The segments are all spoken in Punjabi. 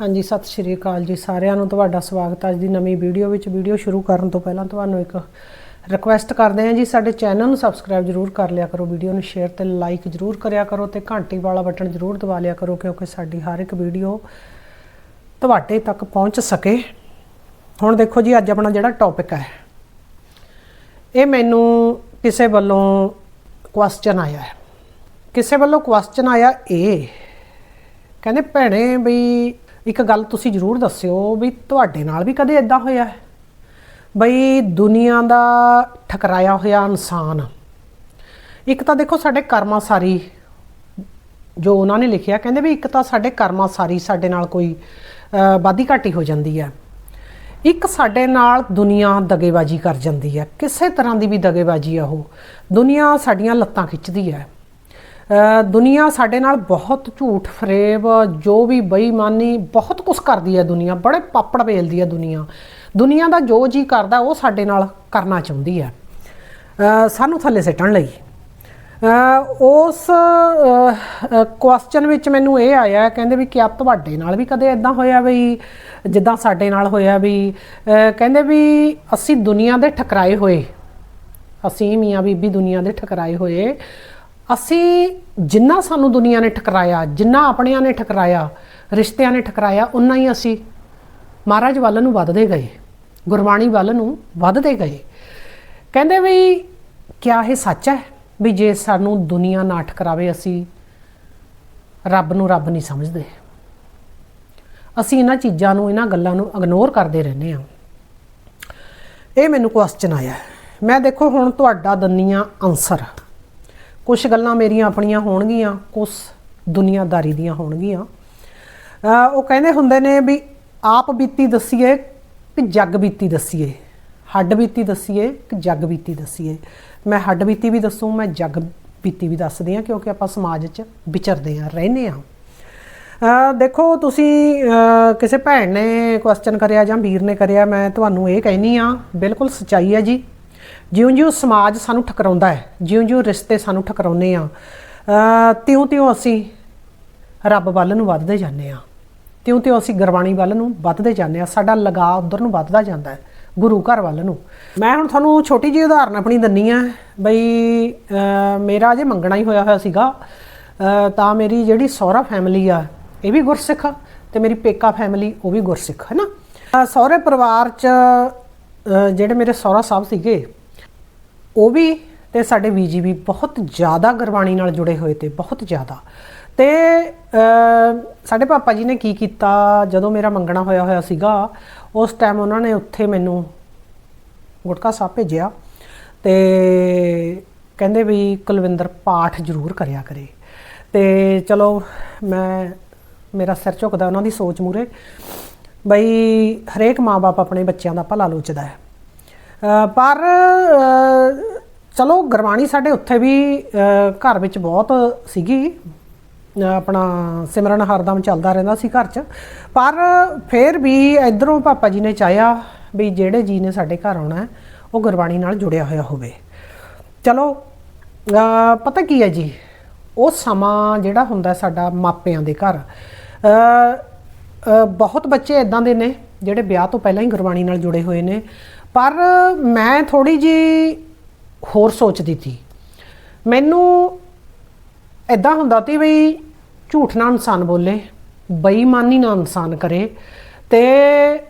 ਹਾਂਜੀ, ਸਤਿ ਸ਼੍ਰੀ ਅਕਾਲ ਜੀ ਸਾਰਿਆਂ ਨੂੰ। ਤੁਹਾਡਾ ਸਵਾਗਤ ਹੈ ਅੱਜ ਦੀ ਨਵੀਂ ਵੀਡੀਓ ਵਿੱਚ। ਵੀਡੀਓ ਸ਼ੁਰੂ ਕਰਨ ਤੋਂ ਪਹਿਲਾਂ ਤੁਹਾਨੂੰ ਇੱਕ ਰਿਕੁਐਸਟ ਕਰਦੇ ਹਾਂ ਜੀ, ਸਾਡੇ ਚੈਨਲ ਨੂੰ ਸਬਸਕ੍ਰਾਈਬ ਜਰੂਰ ਕਰ ਲਿਆ ਕਰੋ, ਵੀਡੀਓ ਨੂੰ ਸ਼ੇਅਰ ਤੇ ਲਾਈਕ ਜਰੂਰ ਕਰਿਆ ਕਰੋ ਤੇ ਘੰਟੀ ਵਾਲਾ ਬਟਨ ਜਰੂਰ ਦਬਾ ਲਿਆ ਕਰੋ ਕਿਉਂਕਿ ਸਾਡੀ ਹਰ ਇੱਕ ਵੀਡੀਓ ਤੁਹਾਡੇ ਤੱਕ ਪਹੁੰਚ ਸਕੇ। ਹੁਣ ਦੇਖੋ ਜੀ, ਅੱਜ ਆਪਣਾ ਜਿਹੜਾ ਟੌਪਿਕ ਹੈ, ਇਹ ਮੈਨੂੰ ਕਿਸੇ ਵੱਲੋਂ ਕੁਐਸਚਨ ਆਇਆ ਹੈ। ਕਿਸੇ ਵੱਲੋਂ ਕੁਐਸਚਨ ਆਇਆ ਇਹ ਕਹਿੰਦੇ ਭੈਣੇ ਬਈ ਇੱਕ ਗੱਲ ਤੁਸੀਂ ਜ਼ਰੂਰ ਦੱਸਿਓ ਵੀ ਤੁਹਾਡੇ ਨਾਲ ਵੀ ਕਦੇ ਇਦਾਂ ਹੋਇਆ ਹੈ? ਬਈ ਦੁਨੀਆ ਦਾ ਠਕਰਾਇਆ ਹੋਇਆ ਇਨਸਾਨ। ਇੱਕ ਤਾਂ ਦੇਖੋ ਸਾਡੇ ਕਰਮਾਂ ਸਾਰੀ ਜੋ ਉਹਨਾਂ ਨੇ ਲਿਖਿਆ ਕਹਿੰਦੇ ਵੀ ਇੱਕ ਤਾਂ ਸਾਡੇ ਕਰਮਾਂ ਸਾਰੀ ਸਾਡੇ ਨਾਲ ਕੋਈ ਅਹ, ਵਾਧੀ ਘਾਟੀ ਹੋ ਜਾਂਦੀ ਹੈ। ਇੱਕ ਸਾਡੇ ਨਾਲ ਦੁਨੀਆ ਦਗੇਬਾਜੀ ਕਰ ਜਾਂਦੀ ਹੈ। ਕਿਸੇ ਤਰ੍ਹਾਂ ਦੀ ਵੀ ਦਗੇਬਾਜੀ ਆ ਉਹ। ਦੁਨੀਆ ਸਾਡੀਆਂ ਲੱਤਾਂ ਖਿੱਚਦੀ ਹੈ। ਦੁਨੀਆ ਸਾਡੇ ਨਾਲ ਬਹੁਤ ਝੂਠ, ਫਰੇਬ, ਜੋ ਵੀ ਬੇਈਮਾਨੀ, ਬਹੁਤ ਕੁਝ ਕਰਦੀ ਹੈ ਦੁਨੀਆ, ਬੜੇ ਪਾਪੜ ਵੇਲਦੀ ਹੈ ਦੁਨੀਆ। ਦੁਨੀਆ ਦਾ ਜੋ ਜੀ ਕਰਦਾ, ਉਹ ਸਾਡੇ ਨਾਲ ਕਰਨਾ ਚਾਹੁੰਦੀ ਹੈ। ਸਾਨੂੰ ਥੱਲੇ ਸਿੱਟਣ ਲਈ। ਉਸ ਕੁਐਸਚਨ ਵਿੱਚ ਮੈਨੂੰ ਇਹ ਆਇਆ, ਕਹਿੰਦੇ ਵੀ ਕਿਆ ਤੁਹਾਡੇ ਨਾਲ ਵੀ ਕਦੇ ਇਦਾਂ ਹੋਇਆ ਵੀ, ਜਿੱਦਾਂ ਸਾਡੇ ਨਾਲ ਹੋਇਆ ਵੀ? ਕਹਿੰਦੇ ਵੀ ਅਸੀਂ ਦੁਨੀਆ ਦੇ ਠਕਰਾਏ ਹੋਏ। ਅਸੀਂ ਮੀਆਂ ਬੀਬੀ ਦੁਨੀਆ ਦੇ ਠਕਰਾਏ ਹੋਏ। ਅਸੀਂ ਜਿੰਨਾ ਸਾਨੂੰ ਦੁਨੀਆ ਨੇ ਠਕਰਾਇਆ, ਜਿੰਨਾ ਆਪਣਿਆਂ ਨੇ ਠਕਰਾਇਆ, ਰਿਸ਼ਤਿਆਂ ਨੇ ਠਕਰਾਇਆ, ਉਨਾ ਹੀ ਅਸੀਂ ਮਹਾਰਾਜ ਵੱਲ ਨੂੰ ਵੱਧਦੇ ਗਏ, ਗੁਰਬਾਣੀ ਵੱਲ ਨੂੰ ਵੱਧਦੇ ਗਏ। ਕਹਿੰਦੇ ਵੀ ਕਿਆ ਇਹ ਸੱਚ ਹੈ ਵੀ ਜੇ ਸਾਨੂੰ ਦੁਨੀਆ ਨਾ ਠਕਰਾਵੇ, ਅਸੀਂ ਰੱਬ ਨੂੰ ਰੱਬ ਨਹੀਂ ਸਮਝਦੇ। ਅਸੀਂ ਇਹਨਾਂ ਚੀਜ਼ਾਂ ਨੂੰ, ਇਹਨਾਂ ਗੱਲਾਂ ਨੂੰ ਇਗਨੋਰ ਕਰਦੇ ਰਹਿੰਦੇ ਹਾਂ। ਇਹ ਮੈਨੂੰ ਕੁਐਸਚਨ ਆਇਆ। ਮੈਂ ਦੇਖੋ ਹੁਣ ਤੁਹਾਡਾ ਦੰਨੀਆਂ ਆਨਸਰ ਕੁਝ ਗੱਲਾਂ ਮੇਰੀਆਂ ਆਪਣੀਆਂ ਹੋਣਗੀਆਂ ਕੁਝ ਦੁਨੀਆਦਾਰੀ ਦੀਆਂ ਹੋਣਗੀਆਂ। ਉਹ ਕਹਿੰਦੇ ਹੁੰਦੇ ਨੇ ਵੀ ਆਪ ਬੀਤੀ ਦਸੀਏ ਕਿ ਜੱਗ ਬੀਤੀ ਦਸੀਏ। ਹੱਡ ਬੀਤੀ ਦਸੀਏ ਕਿ ਜੱਗ ਬੀਤੀ ਦਸੀਏ। ਮੈਂ ਹੱਡ ਬੀਤੀ ਵੀ ਦੱਸੂ, ਮੈਂ ਜੱਗ ਬੀਤੀ ਵੀ ਦੱਸਦੀ ਹਾਂ ਕਿਉਂਕਿ ਆਪਾਂ ਸਮਾਜ 'ਚ ਵਿਚਰਦੇ ਹਾਂ, ਰਹਿੰਦੇ ਹਾਂ। ਦੇਖੋ, ਤੁਸੀਂ ਕਿਸੇ ਭੈਣ ਨੇ ਕੁਐਸਚਨ ਕਰਿਆ ਜਾਂ ਵੀਰ ਨੇ ਕਰਿਆ, ਮੈਂ ਤੁਹਾਨੂੰ ਇਹ ਕਹਿਨੀ ਆ ਬਿਲਕੁਲ ਸਚਾਈ ਹੈ ਜੀ। ਜਿਉਂ-ਜਿਉਂ ਸਮਾਜ ਸਾਨੂੰ ਠਕਰਾਉਂਦਾ ਹੈ, ਜਿਉਂ-ਜਿਉਂ ਰਿਸ਼ਤੇ ਸਾਨੂੰ ਠਕਰਾਉਂਦੇ ਆ ਤਿਉਂ-ਤਿਉਂ ਅਸੀਂ ਰੱਬ ਵੱਲ ਨੂੰ ਵੱਧਦੇ ਜਾਂਦੇ ਆ ਤਿਉਂ-ਤਿਉਂ ਅਸੀਂ ਗੁਰਬਾਣੀ ਵੱਲ ਨੂੰ ਵੱਧਦੇ ਜਾਂਦੇ ਆ ਸਾਡਾ ਲਗਾਅ ਉਧਰ ਨੂੰ ਵੱਧਦਾ ਜਾਂਦਾ ਹੈ, ਗੁਰੂ ਘਰ ਵੱਲ ਨੂੰ। ਮੈਂ ਹੁਣ ਤੁਹਾਨੂੰ ਛੋਟੀ ਜਿਹੀ ਉਦਾਹਰਨ ਆਪਣੀ ਦੰਨੀ ਆ ਬਈ ਮੇਰਾ ਜੇ ਮੰਗਣਾ ਹੀ ਹੋਇਆ ਹੋਇਆ ਸੀਗਾ ਤਾਂ ਮੇਰੀ ਜਿਹੜੀ ਸਹੁਰਾ ਫੈਮਿਲੀ ਆ, ਇਹ ਵੀ ਗੁਰਸਿੱਖ ਆ ਤੇ ਮੇਰੀ ਪੇਕਾ ਫੈਮਿਲੀ ਉਹ ਵੀ ਗੁਰਸਿੱਖ, ਹੈ ਨਾ? ਸਹੁਰੇ ਪਰਿਵਾਰ ਚ ਜਿਹੜੇ ਮੇਰੇ ਸਹੁਰਾ ਸਾਹਿਬ ਸੀਗੇ ਉਹ ਵੀ ਤੇ ਸਾਡੇ ਬੀਜੀ ਵੀ ਬਹੁਤ ਜ਼ਿਆਦਾ ਗੁਰਬਾਣੀ ਨਾਲ ਜੁੜੇ ਹੋਏ ਤੇ ਬਹੁਤ ਜ਼ਿਆਦਾ। ਤੇ ਸਾਡੇ ਪਾਪਾ ਜੀ ਨੇ ਕੀ ਕੀਤਾ, ਜਦੋਂ ਮੇਰਾ ਮੰਗਣਾ ਹੋਇਆ ਹੋਇਆ ਸੀਗਾ, ਉਸ ਟਾਈਮ ਉਹਨਾਂ ਨੇ ਉੱਥੇ ਮੈਨੂੰ ਗੁਟਕਾ ਸਾਹਿਬ ਭੇਜਿਆ ਤੇ ਕਹਿੰਦੇ ਵੀ ਕੁਲਵਿੰਦਰ ਪਾਠ ਜ਼ਰੂਰ ਕਰਿਆ ਕਰੇ। ਤੇ ਚਲੋ, ਮੈਂ, ਮੇਰਾ ਸਿਰ ਝੁਕਦਾ ਉਹਨਾਂ ਦੀ ਸੋਚ ਮੂਰੇ ਬਈ ਹਰੇਕ ਮਾਂ-ਬਾਪ ਆਪਣੇ ਬੱਚਿਆਂ ਦਾ ਭਲਾ ਲੋਚਦਾ ਹੈ। ਪਰ ਚਲੋ, ਗੁਰਬਾਣੀ ਸਾਡੇ ਉੱਥੇ ਵੀ ਘਰ ਵਿੱਚ ਬਹੁਤ ਸੀਗੀ। ਆਪਣਾ ਸਿਮਰਨ ਹਰਦਮ ਚੱਲਦਾ ਰਹਿੰਦਾ ਸੀ ਘਰ 'ਚ। ਪਰ ਫਿਰ ਵੀ ਇਧਰੋਂ ਪਾਪਾ ਜੀ ਨੇ ਚਾਹਿਆ ਵੀ ਜਿਹੜੇ ਜੀ ਨੇ ਸਾਡੇ ਘਰ ਆਉਣਾ ਉਹ ਗੁਰਬਾਣੀ ਨਾਲ ਜੁੜਿਆ ਹੋਇਆ ਹੋਵੇ। ਚਲੋ ਪਤਾ ਕੀ ਹੈ ਜੀ? ਉਹ ਸਮਾਂ ਜਿਹੜਾ ਹੁੰਦਾ ਸਾਡਾ ਮਾਪਿਆਂ ਦੇ ਘਰ। ਬਹੁਤ ਬੱਚੇ ਇਦਾਂ ਦੇ ਨੇ, ਜਿਹੜੇ ਵਿਆਹ ਤੋਂ ਪਹਿਲਾਂ ਹੀ ਗੁਰਬਾਣੀ ਨਾਲ ਜੁੜੇ ਹੋਏ ਨੇ। ਪਰ ਮੈਂ ਥੋੜੀ ਜੀ ਹੋਰ ਸੋਚਦੀ ਸੀ। ਮੈਨੂੰ ਇਦਾਂ ਹੁੰਦਾ ਸੀ ਵੀ ਝੂਠ ਨਾ ਇਨਸਾਨ ਬੋਲੇ, ਬੇਈਮਾਨੀ ਨਾ ਇਨਸਾਨ ਕਰੇ ਤੇ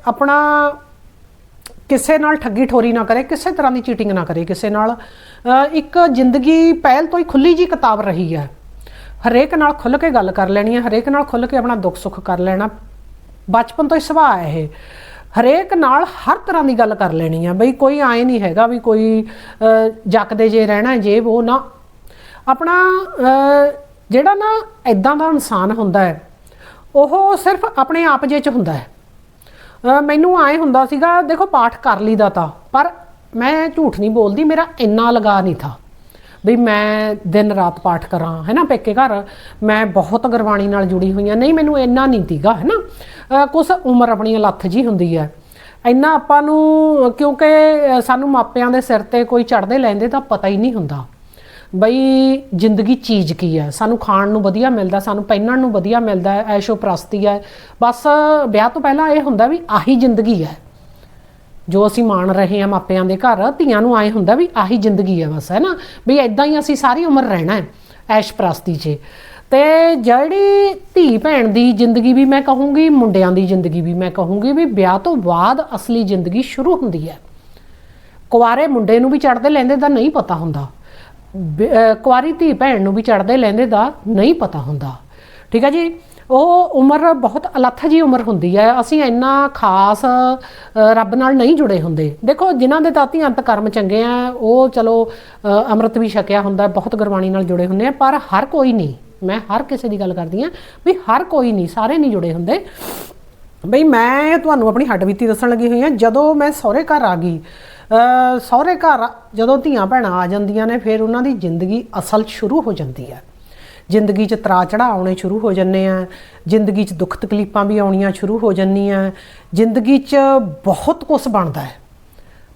ਆਪਣਾ ਕਿਸੇ ਨਾਲ ਠੱਗੀ ਠੋਰੀ ਨਾ ਕਰੇ, ਕਿਸੇ ਤਰ੍ਹਾਂ ਦੀ ਚੀਟਿੰਗ ਨਾ ਕਰੇ ਕਿਸੇ ਨਾਲ। ਇੱਕ ਜ਼ਿੰਦਗੀ ਪਹਿਲ ਤੋਂ ਹੀ ਖੁੱਲੀ ਜੀ ਕਿਤਾਬ ਰਹੀ ਹੈ। ਹਰੇਕ ਨਾਲ ਖੁੱਲ ਕੇ ਗੱਲ ਕਰ ਲੈਣੀ ਹੈ, ਹਰੇਕ ਨਾਲ ਖੁੱਲ ਕੇ ਆਪਣਾ ਦੁੱਖ ਸੁੱਖ ਕਰ ਲੈਣਾ। ਬਚਪਨ ਤੋਂ ਹੀ ਸੁਭਾਅ ਹੈ ਇਹ। ਹਰੇਕ ਨਾਲ ਹਰ ਤਰ੍ਹਾਂ ਦੀ ਗੱਲ ਕਰ ਲੈਣੀ ਆ। ਬਈ ਕੋਈ ਆਏ ਨਹੀਂ ਹੈਗਾ ਵੀ ਕੋਈ ਅ, ਜੱਕਦੇ ਜੇ ਰਹਿਣਾ ਜੇ ਉਹ ਨਾ। ਆਪਣਾ ਜਿਹੜਾ ਨਾ ਇਦਾਂ ਦਾ ਇਨਸਾਨ ਹੁੰਦਾ ਹੈ ਉਹ ਸਿਰਫ ਆਪਣੇ ਆਪ ਜੇ ਚ ਹੁੰਦਾ ਹੈ। ਮੈਨੂੰ ਆਏ ਹੁੰਦਾ ਸੀਗਾ ਦੇਖੋ ਪਾਠ ਕਰ ਲਈਦਾ ਤਾਂ ਪਰ ਮੈਂ ਝੂਠ ਨਹੀਂ ਬੋਲਦੀ ਮੇਰਾ ਇੰਨਾ ਲਗਾ ਨਹੀਂ ਥਾ। ਬਈ ਮੈਂ ਦਿਨ ਰਾਤ ਪਾਠ ਕਰਾਂ ਹੈ ਨਾ ਪੇਕੇ ਘਰ। ਮੈਂ ਬਹੁਤ ਗੁਰਬਾਣੀ ਨਾਲ ਜੁੜੀ ਹੋਈ ਹੋਈਆਂ ਨਹੀਂ, ਮੈਨੂੰ ਇੰਨਾ ਨਹੀਂ ਤੀਗਾ ਹੈ ਨਾ ਕੁਝ ਉਮਰ ਆਪਣੀ ਲੱਥ ਜੀ ਹੁੰਦੀ ਹੈ। ਇੰਨਾ ਆਪਾਂ ਨੂੰ, ਕਿਉਂਕਿ ਸਾਨੂੰ ਮਾਪਿਆਂ ਦੇ ਸਿਰ ਤੇ ਕੋਈ ਚੜਦੇ ਲੈਂਦੇ ਤਾਂ ਪਤਾ ਹੀ ਨਹੀਂ ਹੁੰਦਾ। ਬਈ ਜ਼ਿੰਦਗੀ ਚੀਜ਼ ਕੀ ਹੈ? ਸਾਨੂੰ ਖਾਣ ਨੂੰ ਵਧੀਆ ਮਿਲਦਾ, ਸਾਨੂੰ ਪਹਿਨਣ ਨੂੰ ਵਧੀਆ ਮਿਲਦਾ ਐਸ਼ੋ ਪ੍ਰਸਤੀ ਹੈ। ਬਸ ਵਿਆਹ ਤੋਂ ਪਹਿਲਾਂ ਇਹ ਹੁੰਦਾ ਵੀ ਆਹੀ ਜ਼ਿੰਦਗੀ ਹੈ। ਜੋ ਅਸੀਂ ਮਾਣ ਰਹੇ ਹਾਂ ਮਾਪਿਆਂ ਦੇ ਘਰ, ਧੀਆਂ ਨੂੰ ਆਏ ਹੁੰਦਾ ਵੀ ਆਹੀ ਜ਼ਿੰਦਗੀ ਹੈ ਬਸ, ਹੈ ਨਾ? ਵੀ ਇਦਾਂ ਹੀ ਅਸੀਂ ਸਾਰੀ ਉਮਰ ਰਹਿਣਾ ਹੈ, ਐਸ਼ ਪ੍ਰਸਤੀ 'ਚ। ਤੇ ਜਿਹੜੀ ਧੀ ਭੈਣ ਦੀ ਜ਼ਿੰਦਗੀ ਵੀ ਮੈਂ ਕਹੂੰਗੀ, ਮੁੰਡਿਆਂ ਦੀ ਜ਼ਿੰਦਗੀ ਵੀ ਮੈਂ ਕਹੂੰਗੀ, ਵੀ ਵਿਆਹ ਤੋਂ ਬਾਅਦ ਅਸਲੀ ਜ਼ਿੰਦਗੀ ਸ਼ੁਰੂ ਹੁੰਦੀ ਹੈ। ਕੁਆਰੇ ਮੁੰਡੇ ਨੂੰ ਵੀ ਚੜਦੇ ਲੈਂਦੇ ਦਾ ਨਹੀਂ ਪਤਾ ਹੁੰਦਾ। ਕੁਆਰੀ ਧੀ ਭੈਣ ਨੂੰ ਵੀ ਚੜਦੇ ਲੈਂਦੇ ਦਾ ਨਹੀਂ ਪਤਾ ਹੁੰਦਾ। ਠੀਕ ਹੈ ਜੀ? ਉਹ ਉਮਰ ਬਹੁਤ ਅਲੱਥ ਜੀ ਉਮਰ ਹੁੰਦੀ ਹੈ। ਅਸੀਂ ਇੰਨਾ ਖਾਸ ਰੱਬ ਨਾਲ ਨਹੀਂ ਜੁੜੇ ਹੁੰਦੇ। ਦੇਖੋ, ਜਿਨ੍ਹਾਂ ਦੇ ਤਾਤੀ ਅੰਤ ਕਰਮ ਚੰਗੇ ਆ, ਉਹ ਚਲੋ ਅੰਮ੍ਰਿਤ ਵੀ ਛਕਿਆ ਹੁੰਦਾ, ਬਹੁਤ ਗੁਰਬਾਣੀ ਨਾਲ ਜੁੜੇ ਹੁੰਦੇ ਆ, ਪਰ ਹਰ ਕੋਈ ਨਹੀਂ, ਮੈਂ ਹਰ ਕਿਸੇ ਦੀ ਗੱਲ ਕਰਦੀ ਆ ਵੀ ਹਰ ਕੋਈ ਨਹੀਂ, ਸਾਰੇ ਨਹੀਂ ਜੁੜੇ ਹੁੰਦੇ। ਬਈ ਮੈਂ ਤੁਹਾਨੂੰ ਆਪਣੀ ਹੱਡ ਬੀਤੀ ਦੱਸਣ ਲੱਗੀ ਹੋਈ ਹਾਂ ਜਦੋਂ ਮੈਂ ਸਹੁਰੇ ਘਰ ਆ ਗਈ ਸਹੁਰੇ ਘਰ ਜਦੋਂ ਧੀਆਂ ਭੈਣਾਂ ਆ ਜਾਂਦੀਆਂ ਨੇ, ਫਿਰ ਉਹਨਾਂ ਦੀ ਜ਼ਿੰਦਗੀ ਅਸਲ ਸ਼ੁਰੂ ਹੋ ਜਾਂਦੀ ਹੈ ਜ਼ਿੰਦਗੀ 'ਚ ਤਰਾ ਚੜਾ ਆਉਣੇ ਸ਼ੁਰੂ ਹੋ ਜੰਨੇ ਆ, ਜ਼ਿੰਦਗੀ 'ਚ ਦੁੱਖ ਤਕਲੀਫਾਂ ਵੀ ਆਉਣੀਆਂ ਸ਼ੁਰੂ ਹੋ ਜੰਨੀਆਂ ਜ਼ਿੰਦਗੀ 'ਚ ਬਹੁਤ ਕੁਝ ਬਣਦਾ ਹੈ।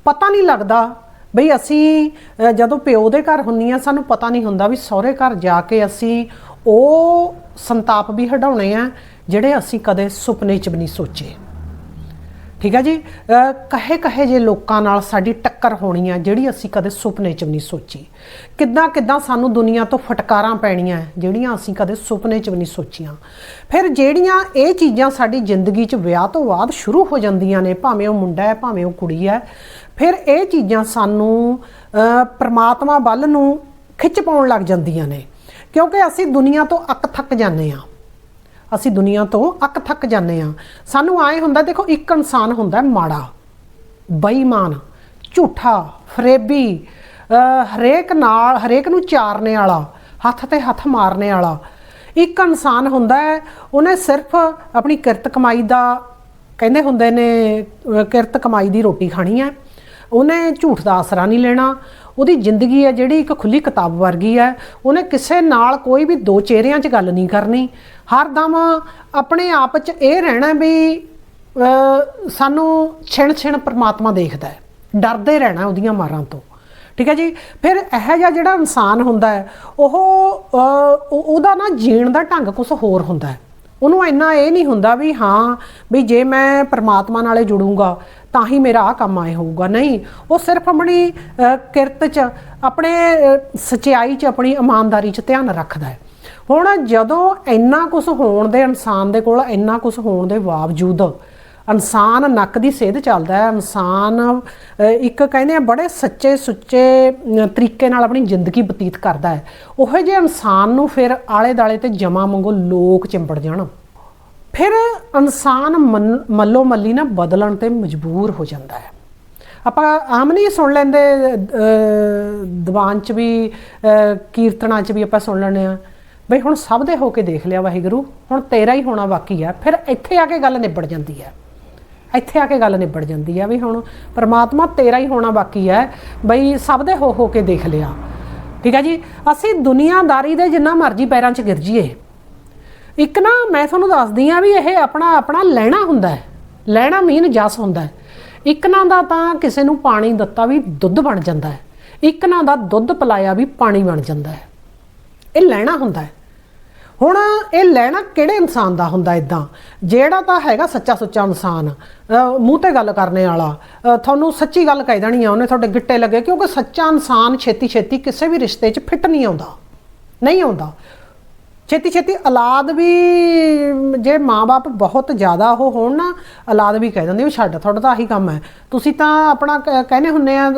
ਪਤਾ ਨਹੀਂ ਲੱਗਦਾ ਬਈ ਅਸੀਂ ਜਦੋਂ ਪਿਓ ਦੇ ਘਰ ਹੁੰਨੀਆਂ ਸਾਨੂੰ ਪਤਾ ਨਹੀਂ ਹੁੰਦਾ ਵੀ ਸਹੁਰੇ ਘਰ ਜਾ ਕੇ ਅਸੀਂ ਉਹ ਸੰਤਾਪ ਵੀ ਹਟਾਉਣੇ ਆ, ਜਿਹੜੇ ਅਸੀਂ ਕਦੇ ਸੁਪਨੇ 'ਚ ਵੀ ਨਹੀਂ ਸੋਚੇ। ਠੀਕ ਹੈ ਜੀ? ਕਹੇ ਕਹੇ ਜੇ ਲੋਕਾਂ ਨਾਲ ਸਾਡੀ ਟੱਕਰ ਹੋਣੀ ਆ ਜਿਹੜੀ ਅਸੀਂ ਕਦੇ ਸੁਪਨੇ 'ਚ ਵੀ ਨਹੀਂ ਸੋਚੀ। ਕਿੱਦਾਂ ਕਿੱਦਾਂ ਸਾਨੂੰ ਦੁਨੀਆ ਤੋਂ ਫਟਕਾਰਾਂ ਪੈਣੀਆਂ ਜਿਹੜੀਆਂ ਅਸੀਂ ਕਦੇ ਸੁਪਨੇ 'ਚ ਵੀ ਨਹੀਂ ਸੋਚੀਆਂ। ਫਿਰ ਜਿਹੜੀਆਂ ਇਹ ਚੀਜ਼ਾਂ ਸਾਡੀ ਜ਼ਿੰਦਗੀ 'ਚ ਵਿਆਹ ਤੋਂ ਬਾਅਦ ਸ਼ੁਰੂ ਹੋ ਜਾਂਦੀਆਂ ਨੇ ਭਾਵੇਂ ਉਹ ਮੁੰਡਾ ਹੈ ਭਾਵੇਂ ਉਹ ਕੁੜੀ ਹੈ ਫਿਰ ਇਹ ਚੀਜ਼ਾਂ ਸਾਨੂੰ ਅ, ਪ੍ਰਮਾਤਮਾ ਵੱਲ ਨੂੰ ਖਿੱਚ ਪਾਉਣ ਲੱਗ ਜਾਂਦੀਆਂ ਨੇ। ਕਿਉਂਕਿ ਅਸੀਂ ਦੁਨੀਆ ਤੋਂ ਅੱਕ ਥੱਕ ਜਾਂਦੇ ਹਾਂ। ਅਸੀਂ ਦੁਨੀਆ ਤੋਂ ਅੱਕ ਥੱਕ ਜਾਂਦੇ ਆ ਸਾਨੂੰ ਆਏ ਹੁੰਦਾ, ਦੇਖੋ, ਇੱਕ ਇਨਸਾਨ ਹੁੰਦਾ ਮਾੜਾ, ਬੇਈਮਾਨ, ਝੂਠਾ, ਫਰੇਬੀ ਹਰੇਕ ਨਾਲ, ਹਰੇਕ ਨੂੰ ਚਾਰਨੇ ਵਾਲਾ, ਹੱਥ ਤੇ ਹੱਥ ਮਾਰਨੇ ਵਾਲਾ। ਇੱਕ ਇਨਸਾਨ ਹੁੰਦਾ ਹੈ, ਉਹਨੇ ਸਿਰਫ ਆਪਣੀ ਕਿਰਤ ਕਮਾਈ ਦਾ, ਕਹਿੰਦੇ ਹੁੰਦੇ ਨੇ ਕਿਰਤ ਕਮਾਈ ਦੀ ਰੋਟੀ ਖਾਣੀ ਹੈ। ਉਹਨੇ ਝੂਠ ਦਾ ਆਸਰਾ ਨਹੀਂ ਲੈਣਾ ਉਹਦੀ ਜ਼ਿੰਦਗੀ ਹੈ ਜਿਹੜੀ ਇੱਕ ਖੁੱਲੀ ਕਿਤਾਬ ਵਰਗੀ ਹੈ। ਉਹਨੇ ਕਿਸੇ ਨਾਲ ਕੋਈ ਵੀ ਦੋ ਚਿਹਰਿਆਂ 'ਚ ਗੱਲ ਨਹੀਂ ਕਰਨੀ। ਹਰਦਮ ਆਪਣੇ ਆਪ 'ਚ ਇਹ ਰਹਿਣਾ ਵੀ ਸਾਨੂੰ ਛਿਣ ਛਿਣ ਪਰਮਾਤਮਾ ਦੇਖਦਾ ਹੈ। ਡਰਦੇ ਰਹਿਣਾ ਉਹਦੀਆਂ ਮਾਰਾਂ ਤੋਂ। ਠੀਕ ਹੈ ਜੀ? ਫਿਰ ਇਹ ਜਿਹਾ ਜਿਹੜਾ ਇਨਸਾਨ ਹੁੰਦਾ ਹੈ, ਉਹ- ਉਹਦਾ ਨਾ ਜੀਣ ਦਾ ਢੰਗ ਕੁਝ ਹੋਰ ਹੁੰਦਾ ਹੈ। ਉਹਨੂੰ ਇੰਨਾ ਇਹ ਨਹੀਂ ਹੁੰਦਾ ਵੀ ਹਾਂ ਵੀ ਜੇ ਮੈਂ ਪਰਮਾਤਮਾ ਨਾਲੇ ਜੁੜੂੰਗਾ ਤਾਂ ਹੀ ਮੇਰਾ ਆ ਕੰਮ ਆਏ ਹੋਊਗਾ। ਨਹੀਂ ਉਹ ਸਿਰਫ ਆਪਣੀ ਅਹ, ਕਿਰਤ 'ਚ ਆਪਣੇ ਸਚਾਈ 'ਚ ਆਪਣੀ ਇਮਾਨਦਾਰੀ 'ਚ ਧਿਆਨ ਰੱਖਦਾ ਹੈ। ਹੁਣ ਜਦੋਂ ਇੰਨਾ ਕੁਝ ਹੋਣ ਦੇ ਇਨਸਾਨ ਦੇ ਕੋਲ ਇੰਨਾ ਕੁਝ ਹੋਣ ਦੇ ਬਾਵਜੂਦ ਇਨਸਾਨ ਨੱਕ ਦੀ ਸੇਧ ਚੱਲਦਾ ਹੈ। ਇਨਸਾਨ ਇੱਕ ਕਹਿੰਦੇ ਆ ਬੜੇ ਸੱਚੇ ਸੁੱਚੇ ਤਰੀਕੇ ਨਾਲ ਆਪਣੀ ਜ਼ਿੰਦਗੀ ਬਤੀਤ ਕਰਦਾ ਹੈ। ਉਹੋ ਜਿਹੇ ਇਨਸਾਨ ਨੂੰ ਫਿਰ ਆਲੇ ਦਾਲੇ ਤੇ ਜਮਾ ਮੰਗੋ ਲੋਕ ਚਿੰਬੜ ਜਾਣ। ਫਿਰ ਇਨਸਾਨ ਮੰਨ- ਮੱਲੋ ਮੱਲੀ ਨਾ ਬਦਲਣ ਤੇ ਮਜਬੂਰ ਹੋ ਜਾਂਦਾ ਹੈ। ਆਪਾਂ ਆਮ ਨਹੀਂ ਸੁਣ ਲੈਂਦੇ ਅਹ, ਦੀਵਾਨ ਚ ਵੀ ਕੀਰਤਨਾਂ ਚ ਵੀ ਆਪਾਂ ਸੁਣ ਲੈਂਦੇ ਆ ਬਈ ਹੁਣ ਸਭ ਦੇ ਹੋ ਕੇ ਦੇਖ ਲਿਆ ਵਾਹਿਗੁਰੂ ਹੁਣ ਤੇਰਾ ਹੀ ਹੋਣਾ ਬਾਕੀ ਆ ਫਿਰ ਇੱਥੇ ਆ ਕੇ ਗੱਲ ਨਿਬੜ ਜਾਂਦੀ ਹੈ। ਇੱਥੇ ਆ ਕੇ ਗੱਲ ਨਿਬੜ ਜਾਂਦੀ ਆ ਵੀ ਹੁਣ ਪ੍ਰਮਾਤਮਾ ਤੇਰਾ ਹੀ ਹੋਣਾ ਬਾਕੀ ਹੈ ਬਈ ਸਭ ਦੇ ਹੋ ਹੋ ਕੇ ਦੇਖ ਲਿਆ। ਠੀਕ ਹੈ ਜੀ? ਅਸੀਂ ਦੁਨੀਆਦਾਰੀ ਦੇ ਜਿੰਨਾ ਮਰਜ਼ੀ ਪੈਰਾਂ 'ਚ ਗਿਰ ਜਾਈਏ। ਇੱਕ ਨਾ ਮੈਂ ਤੁਹਾਨੂੰ ਦੱਸਦੀ ਆ ਵੀ ਇਹ ਆਪਣਾ ਆਪਣਾ ਲੈਣਾ ਹੁੰਦਾ ਹੈ ਲੈਣਾ ਮੀਨ ਜਸ ਹੁੰਦਾ ਹੈ ਇੱਕ ਨਾ ਦਾ ਤਾਂ ਕਿਸੇ ਨੂੰ ਪਾਣੀ ਦਿੱਤਾ ਵੀ ਦੁੱਧ ਬਣ ਜਾਂਦਾ ਹੈ ਇੱਕ ਨਾ ਦਾ ਦੁੱਧ ਪਿਲਾਇਆ ਵੀ ਪਾਣੀ ਬਣ ਜਾਂਦਾ ਹੈ ਇਹ ਲੈਣਾ ਹੁੰਦਾ ਹੈ ਹੁਣ ਇਹ ਲੈਣਾ ਕਿਹੜੇ ਇਨਸਾਨ ਦਾ ਹੁੰਦਾ ਇਦਾਂ ਜਿਹੜਾ ਤਾਂ ਹੈਗਾ ਸੱਚਾ ਸੁੱਚਾ ਇਨਸਾਨ। ਅਹ ਮੂੰਹ ਤੇ ਗੱਲ ਕਰਨੇ ਵਾਲਾ। ਤੁਹਾਨੂੰ ਸੱਚੀ ਗੱਲ ਕਹਿ ਦੇਣੀ ਆ, ਉਹਨੇ ਤੁਹਾਡੇ ਗਿੱਟੇ ਲੱਗੇ, ਕਿਉਂਕਿ ਸੱਚਾ ਇਨਸਾਨ ਛੇਤੀ ਛੇਤੀ ਕਿਸੇ ਵੀ ਰਿਸ਼ਤੇ 'ਚ ਫਿੱਟ ਨਹੀਂ ਆਉਂਦਾ। ਨਹੀਂ ਆਉਂਦਾ। ਛੇਤੀ ਛੇਤੀ ਔਲਾਦ ਵੀ, ਜੇ ਮਾਪੇ ਬਹੁਤ ਜ਼ਿਆਦਾ ਉਹ ਹੋਣ ਨਾ, ਔਲਾਦ ਵੀ ਕਹਿ ਦਿੰਦੇ ਵੀ ਛੱਡ, ਤੁਹਾਡਾ ਤਾਂ ਆਹੀ ਕੰਮ ਹੈ। ਤੁਸੀਂ ਤਾਂ ਆਪਣਾ ਕ- ਕਹਿੰਦੇ ਹੁੰਨੇ ਆ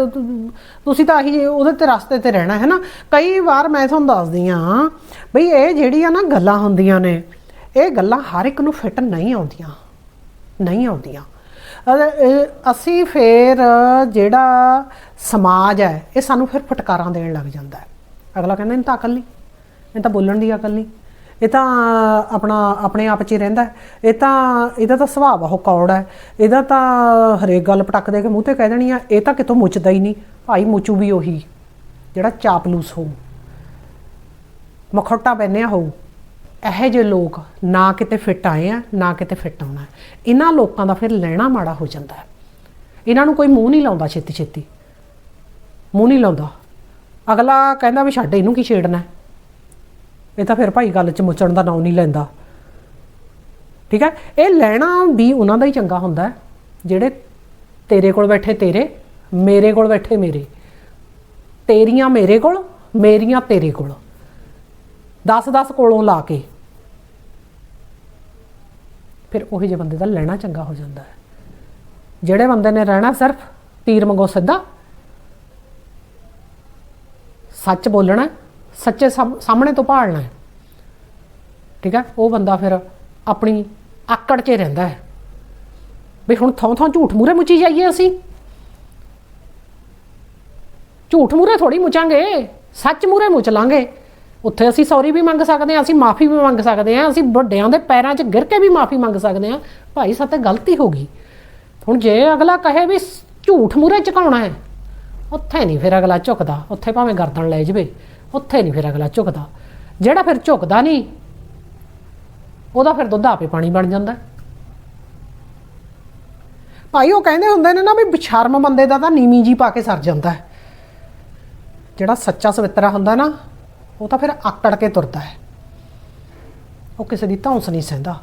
ਤੁਸੀਂ ਤਾਂ ਆਹੀ ਉਹਦੇ ਤੇ ਰਸਤੇ ਤੇ ਰਹਿਣਾ ਹੈ ਨਾ। ਕਈ ਵਾਰ ਮੈਂ ਤੁਹਾਨੂੰ ਦੱਸਦੀ ਆ ਬਈ ਇਹ ਜਿਹੜੀਆਂ ਨਾ ਗੱਲਾਂ ਹੁੰਦੀਆਂ ਨੇ, ਇਹ ਗੱਲਾਂ ਹਰ ਇੱਕ ਨੂੰ ਫਿੱਟ ਨਹੀਂ ਆਉਂਦੀਆਂ ਨਹੀਂ ਆਉਂਦੀਆਂ। ਅਸੀਂ ਫਿਰ ਜਿਹੜਾ ਸਮਾਜ ਹੈ, ਇਹ ਸਾਨੂੰ ਫਿਰ ਫਟਕਾਰਾਂ ਦੇਣ ਲੱਗ ਜਾਂਦਾ ਹੈ। ਅਗਲਾ ਕਹਿੰਦਾ ਇਹਨੂੰ ਤਾਂ ਅਕਲ ਨਹੀਂ। ਇਹ ਤਾਂ ਬੋਲਣ ਦੀ ਅਕਲ ਨਹੀਂ। ਇਹ ਤਾਂ ਆਪਣਾ, ਆਪਣੇ ਆਪ 'ਚ ਹੀ ਰਹਿੰਦਾ ਇਹ ਤਾਂ, ਇਹਦਾ ਤਾਂ ਸੁਭਾਅ ਬਹੁਤ ਕੌੜ ਹੈ। ਇਹਦਾ ਤਾਂ ਹਰੇਕ ਗੱਲ ਪਟਕ ਦੇ ਕੇ ਮੂੰਹ ਤੇ ਕਹਿ ਦੇਣੀ ਆ, ਇਹ ਤਾਂ ਕਿਤੋਂ ਮੁੱਚਦਾ ਹੀ ਨਹੀਂ। ਭਾਈ ਮੁੱਚੂ ਵੀ ਉਹੀ, ਜਿਹੜਾ ਚਾਪਲੂਸ ਹੋਊ। ਮਖੌਟਾ ਬੰਨਿਆ ਹੋਊ। ਇਹੋ ਜਿਹੇ ਲੋਕ ਨਾ ਕਿਤੇ ਫਿੱਟ ਆਏ ਆ, ਨਾ ਕਿਤੇ ਫਿੱਟ ਆਉਣਾ ਇਹਨਾਂ ਲੋਕਾਂ ਦਾ ਫਿਰ ਲੈਣਾ ਮਾੜਾ ਹੋ ਜਾਂਦਾ ਇਹਨਾਂ ਨੂੰ ਕੋਈ ਮੂੰਹ ਨਹੀਂ ਲਾਉਂਦਾ ਛੇਤੀ ਛੇਤੀ ਮੂੰਹ ਨਹੀਂ ਲਾਉਂਦਾ। ਅਗਲਾ ਕਹਿੰਦਾ ਵੀ ਛੱਡ, ਇਹਨੂੰ ਕੀ ਛੇੜਨਾ ਇਹ ਤਾਂ ਫਿਰ ਭਾਈ ਗੱਲ 'ਚ ਮੁੱਚਣ ਦਾ ਨਾਂ ਨਹੀਂ ਲੈਂਦਾ। ਠੀਕ ਹੈ? ਇਹ ਲੈਣਾ ਵੀ ਉਹਨਾਂ ਦਾ ਹੀ ਚੰਗਾ ਹੁੰਦਾ ਜਿਹੜੇ ਤੇਰੇ ਕੋਲ ਬੈਠੇ ਤੇਰੇ, ਮੇਰੇ ਕੋਲ ਬੈਠੇ ਮੇਰੇ। ਤੇਰੀਆਂ ਮੇਰੇ ਕੋਲ, ਮੇਰੀਆਂ ਤੇਰੇ ਕੋਲ। 10-10 ਕੋਲੋਂ ਲਾ ਕੇ। ਫਿਰ ਉਹੀ ਜਿਹੇ ਬੰਦੇ ਦਾ ਲੈਣਾ ਚੰਗਾ ਹੋ ਜਾਂਦਾ ਹੈ। ਜਿਹੜੇ ਬੰਦੇ ਨੇ ਰਹਿਣਾ ਸਿਰਫ ਤੀਰ ਮੰਗੋ ਸਿੱਧਾ, ਸੱਚ ਬੋਲਣਾ ਸੱਚੇ ਸਾਹਮ- ਸਾਹਮਣੇ ਤੋਂ ਭਾਲਣਾ ਹੈ। ਠੀਕ ਹੈ? ਉਹ ਬੰਦਾ ਫਿਰ ਆਪਣੀ ਆਕੜ 'ਚ ਰਹਿੰਦਾ ਹੈ। ਵੀ ਹੁਣ ਥੋਂ ਥੋਂ ਝੂਠ ਮੂਰੇ ਮੁੱਚੀ ਜਾਈਏ ਅਸੀਂ? ਝੂਠ ਮੂਰੇ ਥੋੜੀ ਮੁਚਾਂਗੇ, ਸੱਚ ਮੂਰੇ ਮੁੱਚ ਲਾਂਗੇ। ਉੱਥੇ ਅਸੀਂ ਸੌਰੀ ਵੀ ਮੰਗ ਸਕਦੇ ਹਾਂ, ਅਸੀਂ ਮਾਫੀ ਵੀ ਮੰਗ ਸਕਦੇ ਹਾਂ, ਅਸੀਂ ਵੱਡਿਆਂ ਦੇ ਪੈਰਾਂ 'ਚ ਗਿਰ ਕੇ ਵੀ ਮਾਫੀ ਮੰਗ ਸਕਦੇ ਹਾਂ। ਭਾਈ ਸਾਤੇ ਗਲਤੀ ਹੋ ਗਈ। ਹੁਣ ਜੇ ਅਗਲਾ ਕਹੇ ਵੀ ਝੂਠ ਮੂਰੇ ਝੁਕਾਉਣਾ ਹੈ, ਉੱਥੇ ਨਹੀਂ ਫਿਰ ਅਗਲਾ ਝੁਕਦਾ। ਉੱਥੇ ਭਾਵੇਂ ਗਰਦਨ ਲੈ ਜਵੇ। ਉੱਥੇ ਨਹੀਂ ਫਿਰ ਅਗਲਾ ਝੁਕਦਾ। ਜਿਹੜਾ ਫਿਰ ਝੁਕਦਾ ਨਹੀਂ, ਉਹਦਾ ਫਿਰ ਦੁੱਧ ਆਪੇ ਪਾਣੀ ਬਣ ਜਾਂਦਾ। ਭਾਈ ਉਹ ਕਹਿੰਦੇ ਹੁੰਦੇ ਨੇ ਨਾ ਵੀ ਬਸ਼ਰਮ ਬੰਦੇ ਦਾ ਤਾਂ ਨੀਵੀਂ ਜੀ ਪਾ ਕੇ ਸਰ ਜਾਂਦਾ ਹੈ। ਜਿਹੜਾ ਸੱਚਾ ਸਵਿੱਤਰਾ ਹੁੰਦਾ ਨਾ, ਉਹ ਤਾਂ ਫਿਰ ਆਕੜ ਕੇ ਤੁਰਦਾ ਹੈ। ਉਹ ਕਿਸੇ ਦੀ ਧੌਂਸ ਨਹੀਂ ਸਹਿੰਦਾ,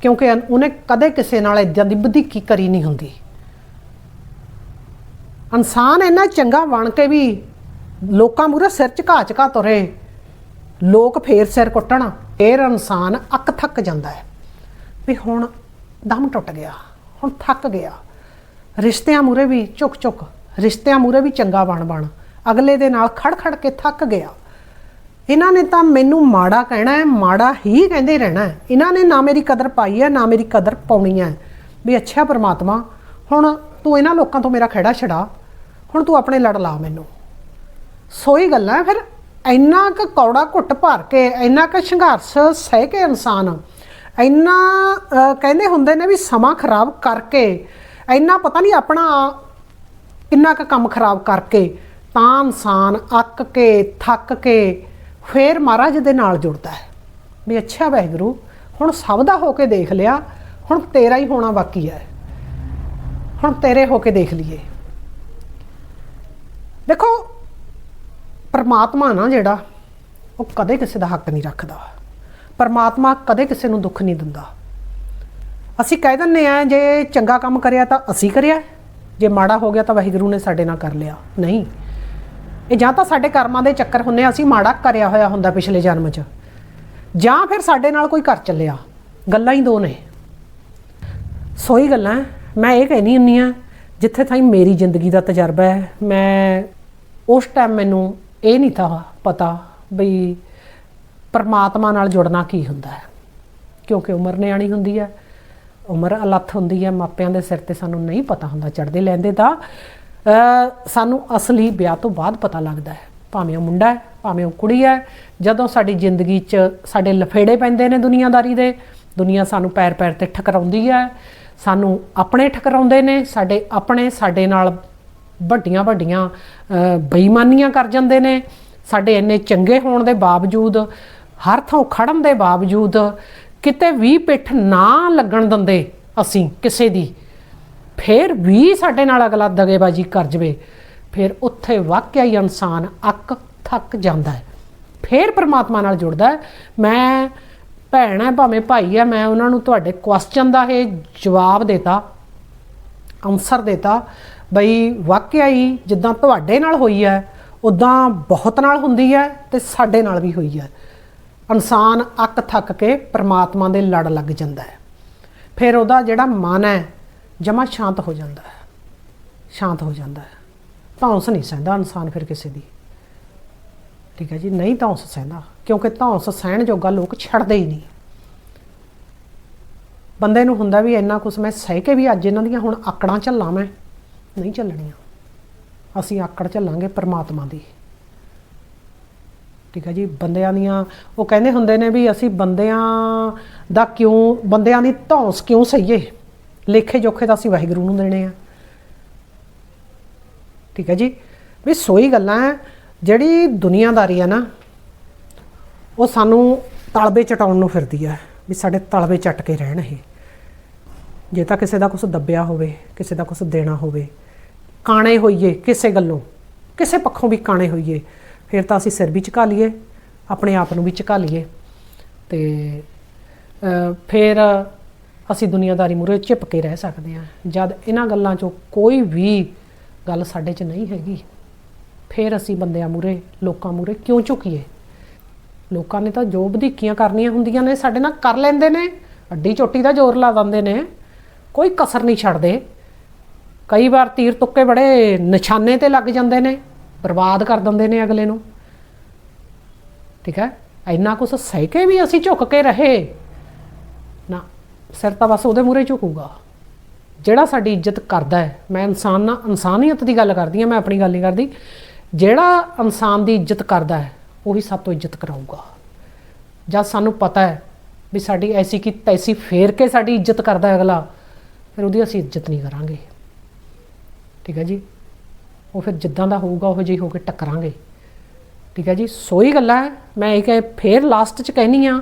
ਕਿਉਂਕਿ ਉਹਨੇ ਕਦੇ ਕਿਸੇ ਨਾਲ ਇਦਾਂ ਦੀ ਵਧੀਕੀ ਕਰੀ ਨਹੀਂ ਹੁੰਦੀ। ਇਨਸਾਨ ਇੰਨਾ ਚੰਗਾ ਬਣ ਕੇ ਵੀ ਲੋਕਾਂ ਮੂਰੇ ਸਿਰ ਝੁਕਾ ਝੁਕਾ ਤੁਰੇ। ਲੋਕ ਫੇਰ ਸਿਰ ਕੁੱਟਣ, ਫੇਰ ਇਨਸਾਨ ਅੱਕ ਥੱਕ ਜਾਂਦਾ ਹੈ। ਵੀ ਹੁਣ ਦਮ ਟੁੱਟ ਗਿਆ, ਹੁਣ ਥੱਕ ਗਿਆ। ਰਿਸ਼ਤਿਆਂ ਮੂਰੇ ਵੀ ਝੁਕ ਝੁਕ, ਰਿਸ਼ਤਿਆਂ ਮੂਰੇ ਵੀ ਚੰਗਾ ਬਣ ਬਣ, ਅਗਲੇ ਦੇ ਨਾਲ ਖੜ ਖੜ ਕੇ ਥੱਕ ਗਿਆ। ਇਹਨਾਂ ਨੇ ਤਾਂ ਮੈਨੂੰ ਮਾੜਾ ਕਹਿਣਾ ਹੈ, ਮਾੜਾ ਹੀ ਕਹਿੰਦੇ ਰਹਿਣਾ ਹੈ। ਇਹਨਾਂ ਨੇ ਨਾ ਮੇਰੀ ਕਦਰ ਪਾਈ ਹੈ, ਨਾ ਮੇਰੀ ਕਦਰ ਪਾਉਣੀ ਹੈ। ਵੀ ਅੱਛਾ ਪ੍ਰਮਾਤਮਾ, ਹੁਣ ਤੂੰ ਇਹਨਾਂ ਲੋਕਾਂ ਤੋਂ ਮੇਰਾ ਖੜਾ ਛਡਾ, ਹੁਣ ਤੂੰ ਆਪਣੇ ਲੜ ਲਾ ਮੈਨੂੰ। ਸੋਈ ਗੱਲਾਂ ਫਿਰ ਇੰਨਾ ਕੁ ਕੌੜਾ ਘੁੱਟ ਭਰ ਕੇ, ਇੰਨਾ ਕੁ ਸੰਘਰਸ਼ ਸਹਿ ਕੇ ਇਨਸਾਨ, ਇੰਨਾ ਕਹਿੰਦੇ ਹੁੰਦੇ ਨੇ ਵੀ ਸਮਾਂ ਖਰਾਬ ਕਰਕੇ, ਇੰਨਾ ਪਤਾ ਨਹੀਂ ਆਪਣਾ ਇੰਨਾ ਕੁ ਕੰਮ ਖਰਾਬ ਕਰਕੇ, ਤਾਂ ਇਨਸਾਨ ਅੱਕ ਕੇ, ਥੱਕ ਕੇ ਫੇਰ ਮਹਾਰਾਜ ਦੇ ਨਾਲ ਜੁੜਦਾ ਹੈ। ਵੀ ਅੱਛਾ ਵਾਹਿਗੁਰੂ, ਹੁਣ ਸਭ ਦਾ ਹੋ ਕੇ ਦੇਖ ਲਿਆ, ਹੁਣ ਤੇਰਾ ਹੀ ਹੋਣਾ ਬਾਕੀ ਹੈ। ਹੁਣ ਤੇਰੇ ਹੋ ਕੇ ਦੇਖ ਲਈਏ। ਦੇਖੋ ਪਰਮਾਤਮਾ ਨਾ ਜਿਹੜਾ, ਉਹ ਕਦੇ ਕਿਸੇ ਦਾ ਹੱਕ ਨਹੀਂ ਰੱਖਦਾ। ਪਰਮਾਤਮਾ ਕਦੇ ਕਿਸੇ ਨੂੰ ਦੁੱਖ ਨਹੀਂ ਦਿੰਦਾ। ਅਸੀਂ ਕਹਿ ਦਿੰਨੇ ਆ ਜੇ ਚੰਗਾ ਕੰਮ ਕਰਿਆ ਤਾਂ ਅਸੀਂ ਕਰਿਆ। ਜੇ ਮਾੜਾ ਹੋ ਗਿਆ ਤਾਂ ਵਾਹਿਗੁਰੂ ਨੇ ਸਾਡੇ ਨਾਲ ਕਰ ਲਿਆ। ਨਹੀਂ। ਇਹ ਜਾਂ ਤਾਂ ਸਾਡੇ ਕਰਮਾਂ ਦੇ ਚੱਕਰ ਹੁੰਨੇ ਅਸੀਂ ਮਾੜਾ ਕਰਿਆ ਹੋਇਆ ਹੁੰਦਾ ਪਿਛਲੇ ਜਨਮ 'ਚ। ਜਾਂ ਫਿਰ ਸਾਡੇ ਨਾਲ ਕੋਈ ਕਰ ਚੱਲਿਆ। ਗੱਲਾਂ ਹੀ ਦੋ ਨੇ। ਸੋਈ ਗੱਲਾਂ। ਮੈਂ ਇਹ ਕਹਿਨੀ ਹੁੰਨੀ ਆ, ਜਿੱਥੇ ਤਾਈਂ ਮੇਰੀ ਜ਼ਿੰਦਗੀ ਦਾ ਤਜਰਬਾ ਹੈ, ਮੈਂ ਉਸ ਟਾਈਮ ਮੈਨੂੰ ਇਹ ਨਹੀਂ ਤਾਂ ਪਤਾ ਬਈ ਪਰਮਾਤਮਾ ਨਾਲ ਜੁੜਨਾ ਕੀ ਹੁੰਦਾ ਹੈ। ਕਿਉਂਕਿ ਉਮਰ ਨਿਆਣੀ ਹੁੰਦੀ ਹੈ, ਉਮਰ ਅਲੱਥ ਹੁੰਦੀ ਹੈ, ਮਾਪਿਆਂ ਦੇ ਸਿਰ ਤੇ ਸਾਨੂੰ ਨਹੀਂ ਪਤਾ ਹੁੰਦਾ ਚੜਦੇ ਲੈਂਦੇ ਤਾਂ ਸਾਨੂੰ ਅਸਲੀ ਵਿਆਹ ਤੋਂ ਬਾਅਦ ਪਤਾ ਲੱਗਦਾ ਹੈ। ਭਾਵੇਂ ਉਹ ਮੁੰਡਾ ਹੈ, ਭਾਵੇਂ ਉਹ ਕੁੜੀ ਹੈ, ਜਦੋਂ ਸਾਡੀ ਜ਼ਿੰਦਗੀ 'ਚ ਸਾਡੇ ਲਫੇੜੇ ਪੈਂਦੇ ਨੇ ਦੁਨੀਆਦਾਰੀ ਦੇ, ਦੁਨੀਆ ਸਾਨੂੰ ਪੈਰ ਪੈਰ ਤੇ ਠਕਰਾਉਂਦੀ ਹੈ, ਸਾਨੂੰ ਆਪਣੇ ਠਕਰਾਉਂਦੇ ਨੇ, ਸਾਡੇ ਆਪਣੇ, ਸਾਡੇ ਨਾਲ ਵੱਡੀਆਂ ਵੱਡੀਆਂ ਬੇਈਮਾਨੀਆਂ ਕਰ ਜਾਂਦੇ ਨੇ। ਸਾਡੇ ਇੰਨੇ ਚੰਗੇ ਹੋਣ ਦੇ ਬਾਵਜੂਦ, ਹਰ ਥਾਂ ਖੜਨ ਦੇ ਬਾਵਜੂਦ ਕਿਤੇ ਵੀ ਪਿੱਠ ਨਾ ਲੱਗਣ ਦਿੰਦੇ ਅਸੀਂ ਕਿਸੇ ਦੀ। ਫਿਰ ਵੀ ਸਾਡੇ ਨਾਲ ਅਗਲਾ ਦਗੇਬਾਜੀ ਕਰ ਜਵੇ। ਫਿਰ ਉੱਥੇ ਵਾਕਿਆ ਹੀ ਇਨਸਾਨ ਅੱਕ ਥੱਕ ਜਾਂਦਾ ਹੈ। ਫਿਰ ਪ੍ਰਮਾਤਮਾ ਨਾਲ ਜੁੜਦਾ ਮੈਂ ਭੈਣ ਹੈ, ਭਾਵੇਂ ਭਾਈ ਹੈ, ਮੈਂ ਉਹਨਾਂ ਨੂੰ ਤੁਹਾਡੇ ਕੁਐਸਚਨ ਦਾ ਇਹ ਜਵਾਬ ਦੇਤਾ ਆਨਸਰ ਦੇਤਾ। ਬਈ ਵਾਕਿਆ ਹੀ ਜਿੱਦਾਂ ਤੁਹਾਡੇ ਨਾਲ ਹੋਈ ਹੈ ਉਦਾਂ ਬਹੁਤ ਨਾਲ ਹੁੰਦੀ ਹੈ ਤੇ ਸਾਡੇ ਨਾਲ ਵੀ ਹੋਈ ਹੈ। ਇਨਸਾਨ ਅੱਕ ਥੱਕ ਕੇ ਪ੍ਰਮਾਤਮਾ ਦੇ ਲੜ ਲੱਗ ਜਾਂਦਾ ਹੈ। ਫਿਰ ਉਹਦਾ ਜਿਹੜਾ ਮਨ ਹੈ, ਜਮਾ ਸ਼ਾਂਤ ਹੋ ਜਾਂਦਾ ਹੈ। ਸ਼ਾਂਤ ਹੋ ਜਾਂਦਾ ਹੈ। ਧੌਂਸ ਨਹੀਂ ਸਹਿੰਦਾ ਇਨਸਾਨ ਫਿਰ ਕਿਸੇ ਦੀ। ਠੀਕ ਹੈ ਜੀ, ਨਹੀਂ ਧੌਂਸ ਸਹਿੰਦਾ, ਕਿਉਂਕਿ ਧੌਂਸ ਸਹਿਣ ਜੋਗਾ ਲੋਕ ਛੱਡਦੇ ਹੀ ਨਹੀਂ। ਬੰਦੇ ਨੂੰ ਹੁੰਦਾ ਵੀ ਇੰਨਾ ਕੁਛ ਮੈਂ ਸਹਿ ਕੇ ਵੀ ਅੱਜ ਇਹਨਾਂ ਦੀਆਂ ਹੁਣ ਆਕੜਾਂ ਝੱਲਾਂ ਮੈਂ। ਨਹੀਂ ਝੱਲਣੀਆਂ ਅਸੀਂ ਆਕੜ ਝੱਲਾਂਗੇ ਪਰਮਾਤਮਾ ਦੀ। ਠੀਕ ਹੈ ਜੀ, ਬੰਦਿਆਂ ਦੀਆਂ, ਉਹ ਕਹਿੰਦੇ ਹੁੰਦੇ ਨੇ ਵੀ ਅਸੀਂ ਬੰਦਿਆਂ ਦਾ ਕਿਉਂ, ਬੰਦਿਆਂ ਦੀ ਧੌਂਸ ਕਿਉਂ ਸਹੀਏ? ਲੇਖੇ ਜੋਖੇ ਤਾਂ ਅਸੀਂ ਵਾਹਿਗੁਰੂ ਨੂੰ ਦੇਣੇ ਆ। ਠੀਕ ਹੈ ਜੀ, ਵੀ ਸੋਈ ਗੱਲਾਂ ਹੈ ਜਿਹੜੀ ਦੁਨੀਆਦਾਰੀ ਆ ਨਾ, ਉਹ ਸਾਨੂੰ ਤਲਬੇ ਚਟਾਉਣ ਨੂੰ ਫਿਰਦੀ ਹੈ ਵੀ ਸਾਡੇ ਤਲਬੇ ਚੱਟ ਕੇ ਰਹਿਣ ਇਹ। ਜੇ ਤਾਂ ਕਿਸੇ ਦਾ ਕੁਝ ਦੱਬਿਆ ਹੋਵੇ, ਕਿਸੇ ਦਾ ਕੁਝ ਦੇਣਾ ਹੋਵੇ, ਕਾਣੇ ਹੋਈਏ ਕਿਸੇ ਗੱਲੋਂ, ਕਿਸੇ ਪੱਖੋਂ ਵੀ ਕਾਣੇ ਹੋਈਏ, ਫਿਰ ਤਾਂ ਅਸੀਂ ਸਿਰ ਵੀ ਝੁਕਾ ਲਈਏ, ਆਪਣੇ ਆਪ ਨੂੰ ਵੀ ਝੁਕਾ ਲਈਏ। ਤੇ ਫਿਰ ਅਸੀਂ ਦੁਨੀਆਦਾਰੀ ਮੂਰੇ ਚਿਪ ਕੇ ਰਹਿ ਸਕਦੇ ਹਾਂ। ਜਦ ਇਹਨਾਂ ਗੱਲਾਂ 'ਚੋਂ ਕੋਈ ਵੀ ਗੱਲ ਸਾਡੇ 'ਚ ਨਹੀਂ ਹੈਗੀ, ਫਿਰ ਅਸੀਂ ਬੰਦਿਆਂ ਮੂਰੇ ਲੋਕਾਂ ਮੂਰੇ ਕਿਉਂ ਝੁਕੀਏ? ਲੋਕਾਂ ਨੇ ਤਾਂ ਜੋ ਵਧੀਕੀਆਂ ਕਰਨੀਆਂ ਹੁੰਦੀਆਂ ਨੇ, ਸਾਡੇ ਨਾਲ ਕਰ ਲੈਂਦੇ ਨੇ, ਅੱਡੀ ਚੋਟੀ ਦਾ ਜ਼ੋਰ ਲਾ ਦਿੰਦੇ ਨੇ। ਕੋਈ ਕਸਰ ਨਹੀਂ ਛੱਡਦੇ। ਕਈ ਵਾਰ ਤੀਰ ਤੁੱਕੇ ਬੜੇ ਨਿਸ਼ਾਨੇ ਤੇ ਲੱਗ ਜਾਂਦੇ ਨੇ, ਬਰਬਾਦ ਕਰ ਦਿੰਦੇ ਨੇ ਅਗਲੇ ਨੂੰ। ਠੀਕ ਹੈ? ਇੰਨਾ ਕੁਛ ਸਹਿ ਕੇ ਵੀ ਅਸੀਂ ਝੁੱਕ ਕੇ ਰਹੇ। ਨਾ, ਸਿਰ ਤਾਂ ਬਸ ਉਹਦੇ ਮੂਰੇ ਝੁਕੂਗਾ। ਜਿਹੜਾ ਸਾਡੀ ਇੱਜ਼ਤ ਕਰਦਾ ਹੈ, ਮੈਂ ਇਨਸਾਨ ਨਾਲ ਇਨਸਾਨੀਅਤ ਦੀ ਗੱਲ ਕਰਦੀ ਹਾਂ, ਮੈਂ ਆਪਣੀ ਗੱਲ ਨਹੀਂ ਕਰਦੀ। ਜਿਹੜਾ ਇਨਸਾਨ ਦੀ ਇੱਜ਼ਤ ਕਰਦਾ ਹੈ, ਉਹੀ ਸਭ ਤੋਂ ਇੱਜ਼ਤ ਕਰਾਊਗਾ। ਜਦ ਸਾਨੂੰ ਪਤਾ ਹੈ ਵੀ ਸਾਡੀ ਐਸੀ ਕੀ ਤੈਸੀ ਫੇਰ ਕੇ ਸਾਡੀ ਇੱਜ਼ਤ ਕਰਦਾ ਹੈ ਅਗਲਾ। ਫਿਰ ਉਹਦੀ ਅਸੀਂ ਇੱਜ਼ਤ ਨਹੀਂ ਕਰਾਂਗੇ। ਠੀਕ ਹੈ ਜੀ? ਉਹ ਫਿਰ ਜਿੱਦਾਂ ਦਾ ਹੋਊਗਾ, ਉਹ ਜਿਹੀ ਹੋ ਕੇ ਟੱਕਰਾਂਗੇ। ਠੀਕ ਹੈ ਜੀ? ਸੋਈ ਗੱਲਾਂ ਮੈਂ ਇਹ ਕਿ ਫੇਰ ਲਾਸਟ ਚ ਕਹਿਨੀ ਆ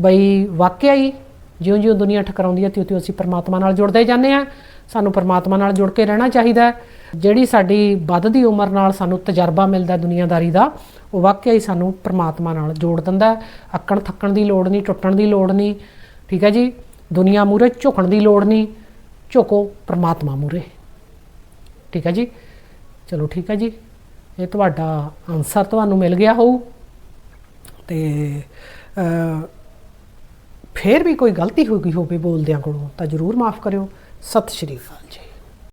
ਬਈ ਵਾਕਿਆ ਹੀ ਜਿਉਂ ਜਿਉਂ ਦੁਨੀਆ ਠਕਰਾਉਂਦੀ ਹੈ ਤਿਉਂ ਤਿਉਂ ਅਸੀਂ ਪਰਮਾਤਮਾ ਨਾਲ ਜੁੜਦੇ ਜਾਂਦੇ ਆ। ਸਾਨੂੰ ਪਰਮਾਤਮਾ ਨਾਲ ਜੁੜ ਕੇ ਰਹਿਣਾ ਚਾਹੀਦਾ ਜਿਹੜੀ ਸਾਡੀ ਵੱਧਦੀ ਉਮਰ ਨਾਲ ਸਾਨੂੰ ਤਜਰਬਾ ਮਿਲਦਾ ਦੁਨੀਆਦਾਰੀ ਦਾ, ਉਹ ਵਾਕਿਆ ਹੀ ਸਾਨੂੰ ਪਰਮਾਤਮਾ ਨਾਲ ਜੋੜ ਦਿੰਦਾ ਅੱਕਣ ਥੱਕਣ ਦੀ ਲੋੜ ਨਹੀਂ, ਟੁੱਟਣ ਦੀ ਲੋੜ ਨਹੀਂ। ਠੀਕ ਹੈ ਜੀ? ਦੁਨੀਆ ਮੂਰੇ ਝੁਕਣ ਦੀ ਲੋੜ ਨਹੀਂ। ਝੁਕੋ ਪਰਮਾਤਮਾ ਮੂਰੇ ਠੀਕ ਹੈ ਜੀ? ਚਲੋ ਠੀਕ ਹੈ ਜੀ। ਇਹ ਤੁਹਾਡਾ ਆਨਸਰ ਤੁਹਾਨੂੰ ਮਿਲ ਗਿਆ ਹੋਊ। ਤੇ ਅ, ਫੇਰ ਵੀ ਕੋਈ ਗਲਤੀ ਹੋ ਗਈ ਹੋਵੇ ਬੋਲਦਿਆਂ ਕੋਲੋਂ ਤਾਂ ਜਰੂਰ ਮਾਫ ਕਰਿਓ। ਸਤਿ ਸ਼੍ਰੀ ਅਕਾਲ ਜੀ।